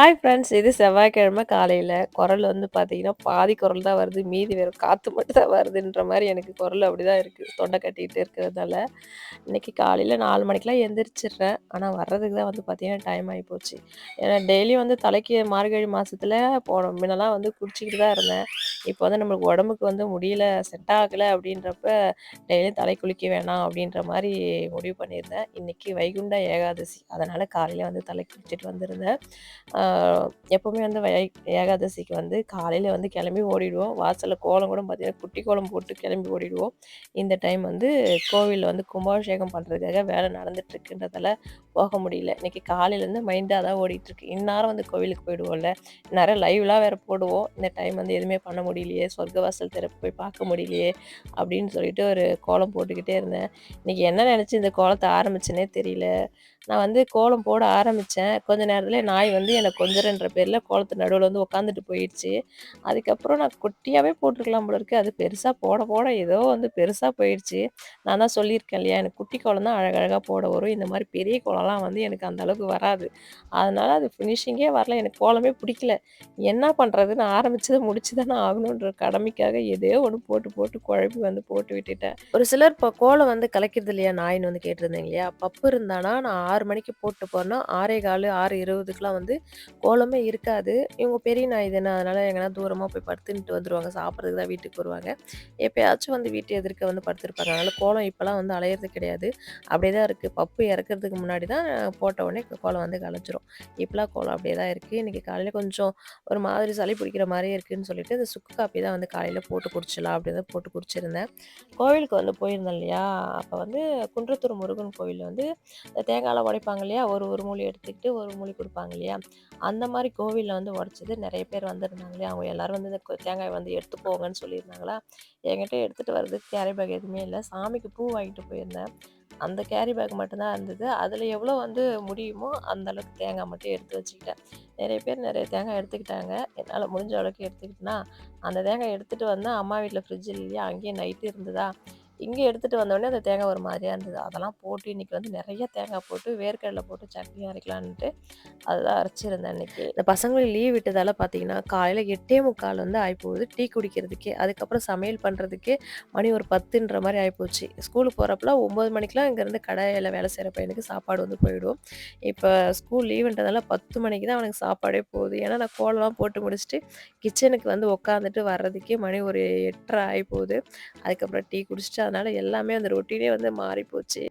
Hi friends இது செவ்வாய்க்கிழமை காலையில் குரல் வந்து பார்த்தீங்கன்னா பாதி குரல் தான் வருது மீதி வெறும் காற்று மட்டும் தான் வருதுன்ற மாதிரி எனக்கு குரல் அப்படி தான் இருக்குது தொண்டை கட்டிக்கிட்டு இருக்கிறதுனால. இன்றைக்கி காலையில் நாலு மணிக்கெலாம் எந்திரிச்சிடுறேன். ஆனால் வர்றதுக்கு தான் வந்து பார்த்தீங்கன்னா டைம் ஆகி போச்சு. ஏன்னா டெய்லியும் வந்து தலைக்கு மார்கழி மாதத்தில் போனோம் முன்னெல்லாம் வந்து குடிச்சிக்கிட்டு தான் இருந்தேன். இப்போ வந்து நம்மளுக்கு உடம்புக்கு வந்து முடியல செட் ஆகலை அப்படின்றப்ப டெய்லியும் தலை குளிக்க வேணாம் அப்படின்ற மாதிரி முடிவு பண்ணியிருந்தேன். இன்றைக்கி வைகுண்ட ஏகாதசி அதனால் காலையில் வந்து தலை குளிச்சுட்டு வந்திருந்தேன். எப்போவுமே வந்து ஏகாதசிக்கு வந்து காலையில் வந்து கிளம்பி ஓடிடுவோம். வாசலில் கோலம் கூட பார்த்திங்கன்னா குட்டி கோலம் போட்டு கிளம்பி ஓடிடுவோம். இந்த டைம் வந்து கோவிலில் வந்து கும்பாபிஷேகம் பண்ணுறதுக்காக வேலை நடந்துட்டுருக்குன்றதால போக முடியல. இன்றைக்கி காலையிலேருந்து மைண்டாக தான் ஓடிட்டுருக்கு. இந்நேரம் வந்து கோவிலுக்கு போயிடுவோம்ல. நிறைய லைவ்லாம் வேறு போடுவோம். இந்த டைம் வந்து எதுவுமே பண்ண முடியலையே. சொர்க்கவாசல் திறப்பு போய் பார்க்க முடியலையே அப்படின்னு சொல்லிட்டு ஒரு கோலம் போட்டுக்கிட்டே இருந்தேன். இன்றைக்கி என்ன நினச்சி இந்த கோலத்தை ஆரம்பிச்சுனே தெரியல. நான் வந்து கோலம் போட ஆரம்பித்தேன் கொஞ்ச நேரத்தில் நாய் வந்து என்னை கொஞ்சரன்ற பேரில் கோலத்து நடுவில் வந்து உட்காந்துட்டு போயிடுச்சு. அதுக்கப்புறம் நான் குட்டியாகவே போட்டிருக்கலாம் போல இருக்குது அது பெருசாக போட போட ஏதோ வந்து பெருசாக போயிடுச்சு. நான் தான் சொல்லியிருக்கேன் இல்லையா? எனக்கு குட்டி கோலம் தான் அழகழகாக போட வரும். இந்த மாதிரி பெரிய கோலம்லாம் வந்து எனக்கு அந்த அளவுக்கு வராது. அதனால் அது ஃபினிஷிங்கே வரல. எனக்கு கோலமே பிடிக்கல. என்ன பண்ணுறது நான் ஆரம்பித்ததை முடிச்சு தானே ஆகணுன்ற கடமைக்காக எதையோ ஒன்று போட்டு போட்டு குழப்பி வந்து போட்டு விட்டுட்டேன். ஒரு சிலர் இப்போ கோலம் வந்து கலைக்கிறது இல்லையா? நாயின்னு வந்து கேட்டிருந்தேன் இல்லையா? பப்பு இருந்தானா நான் ஆறு மணிக்கு போட்டு போனால் ஆறே கால் ஆறு இருபதுக்கெலாம் வந்து கோலமே இருக்காது. இவங்க பெரிய நாய் தானே அதனால் எங்கன்னா தூரமாக போய் படுத்துன்ட்டு வந்துடுவாங்க சாப்பிட்றதுக்கு தான் வீட்டுக்கு வருவாங்க. எப்போயாச்சும் வந்து வீட்டு எதிர்க்க வந்து படுத்துருப்பாங்க. அதனால் கோலம் இப்போலாம் வந்து அலையிறது கிடையாது. அப்படியே தான் இருக்குது பப்பு இறக்குறதுக்கு முன்னாடி தான் போட்ட உடனே கோலம் வந்து கலைச்சிரும் இப்போலாம் கோலம் அப்படியே தான் இருக்குது இன்றைக்கி காலையில் கொஞ்சம் ஒரு மாதிரி சளி பிடிக்கிற மாதிரியே இருக்குதுன்னு சொல்லிட்டு அந்த சுக்கு காப்பி தான் வந்து காலையில் போட்டு குடிச்சிடலாம் அப்படின்னு போட்டு குடிச்சிருந்தேன். கோவிலுக்கு வந்து போயிருந்தேன் இல்லையா? அப்போ வந்து குன்றத்தூர் முருகன் கோவில் வந்து தேங்காய் உடைப்பாங்க இல்லையா? ஒரு ஒரு மூலி எடுத்துக்கிட்டு ஒரு மூலி கொடுப்பாங்க இல்லையா? அந்த மாதிரி கோவிலில் வந்து உடச்சது நிறைய பேர் வந்திருந்தாங்க இல்லையா? அவங்க எல்லோரும் வந்து இந்த தேங்காய் வந்து எடுத்து போங்கன்னு சொல்லியிருந்தாங்களா? என்கிட்ட எடுத்துகிட்டு வர்றதுக்கு கேரி பேக் எதுவுமே இல்லை. சாமிக்கு பூ வாங்கிட்டு போயிருந்தேன். அந்த கேரி பேக் மட்டும்தான் இருந்தது. அதில் எவ்வளோ வந்து முடியுமோ அந்த அளவுக்கு தேங்காய் மட்டும் எடுத்து வச்சுக்கிட்டேன். நிறைய பேர் நிறைய தேங்காய் எடுத்துக்கிட்டாங்க. என்னால் முடிஞ்ச அளவுக்கு எடுத்துக்கிட்டேன்னா அந்த தேங்காய் எடுத்துகிட்டு வந்தால் அம்மா வீட்டில் ஃப்ரிட்ஜ் இல்லையா? அங்கேயே நைட்டு இருந்ததா? இங்கே எடுத்துகிட்டு வந்தோடனே அந்த தேங்காய் ஒரு மாதிரியாக இருந்தது. அதெல்லாம் போட்டு இன்றைக்கி வந்து நிறைய தேங்காய் போட்டு வேர்க்கடலை போட்டு சட்னி அரைக்கலான்ட்டு அதுதான் அரைச்சிருந்தேன் அன்றைக்கி இந்த பசங்களுக்கு லீவ் விட்டதால் பார்த்தீங்கன்னா காலையில் எட்டே முக்கால் வந்து ஆகிப்போகுது டீ குடிக்கிறதுக்கே அதுக்கப்புறம் சமையல் பண்ணுறதுக்கே மணி ஒரு பத்துன்ற மாதிரி ஆகிப்போச்சு ஸ்கூலுக்கு போகிறப்பலாம் ஒம்பது மணிக்கெலாம் இங்கேருந்து கடையில் வேலை செய்கிற பையனுக்கு சாப்பாடு வந்து போயிடும். இப்போ ஸ்கூல் லீவுன்றதால பத்து மணிக்கு தான் அவனுக்கு சாப்பாடே போகுது. ஏன்னா நான் கோலம்லாம் போட்டு முடிச்சுட்டு கிச்சனுக்கு வந்து உட்காந்துட்டு வர்றதுக்கே மணி ஒரு எட்டரை ஆகி போகுது அதுக்கப்புறம் டீ குடிச்சிட்டு அதனால் எல்லாமே அந்த ரொட்டீனே வந்து மாறி போச்சு